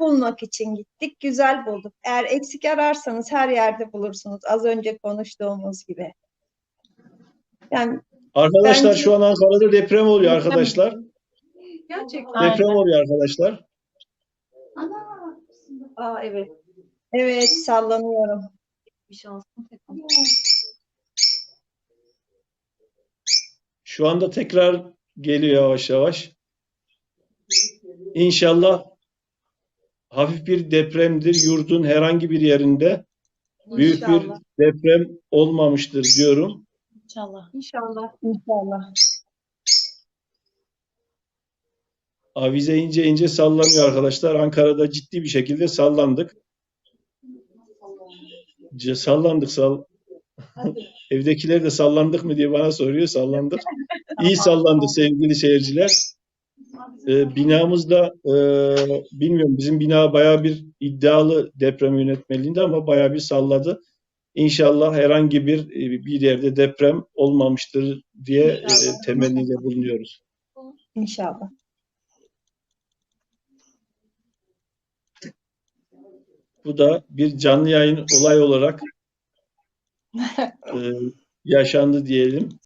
bulmak için gittik. Güzel bulduk. Eğer eksik ararsanız her yerde bulursunuz. Az önce konuştuğumuz gibi. Yani Arkadaşlar Bence- şu an Ankara'da deprem oluyor arkadaşlar. Gerçekten. Deprem oluyor arkadaşlar. Aa evet. evet sallanıyorum. Bir şansım. Şu anda tekrar geliyor yavaş yavaş. İnşallah hafif bir depremdir. Yurdun herhangi bir yerinde büyük bir deprem olmamıştır diyorum. İnşallah. İnşallah. İnşallah. Avize ince ince sallanıyor arkadaşlar. Ankara'da ciddi bir şekilde sallandık. C- Sallandık sal. Evdekiler de sallandık mı diye bana soruyor. Sallandık. İyi sallandı sevgili seyirciler. Ee, binamızda e, bilmiyorum bizim bina bayağı bir iddialı deprem yönetmeliğinde ama bayağı bir salladı. İnşallah herhangi bir e, bir yerde deprem olmamıştır diye e, temennide bulunuyoruz. İnşallah. Bu da bir canlı yayın olay olarak e, yaşandı diyelim.